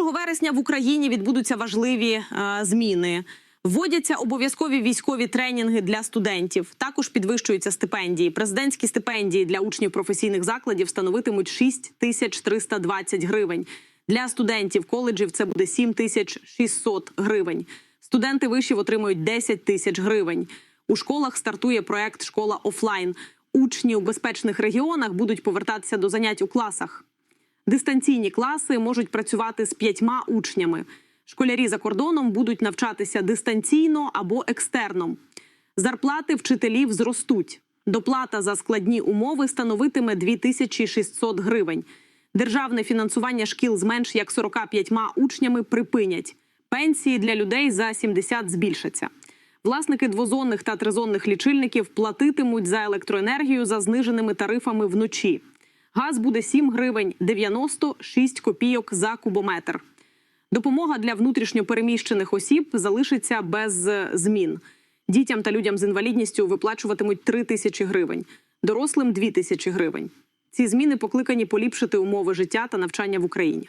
1 вересня в Україні відбудуться важливі е, зміни. Вводяться обов'язкові військові тренінги для студентів. Також підвищуються стипендії. Президентські стипендії для учнів професійних закладів становитимуть 6 тисяч 320 гривень. Для студентів коледжів це буде 7 тисяч 600 гривень. Студенти вишів отримують 10 тисяч гривень. У школах стартує проект Школа офлайн. Учні у безпечних регіонах будуть повертатися до занять у класах. Дистанційні класи можуть працювати з п'ятьма учнями. Школярі за кордоном будуть навчатися дистанційно або екстерном. Зарплати вчителів зростуть. Доплата за складні умови становитиме 2600 гривень. Державне фінансування шкіл з менш як 45 учнями припинять. Пенсії для людей за 70 збільшаться. Власники двозонних та тризонних лічильників платитимуть за електроенергію за зниженими тарифами вночі. Газ буде 7 гривень 96 копійок за кубометр. Допомога для внутрішньопереміщених осіб залишиться без е, змін. Дітям та людям з інвалідністю виплачуватимуть 3 тисячі гривень, дорослим 2 тисячі гривень. Ці зміни покликані поліпшити умови життя та навчання в Україні.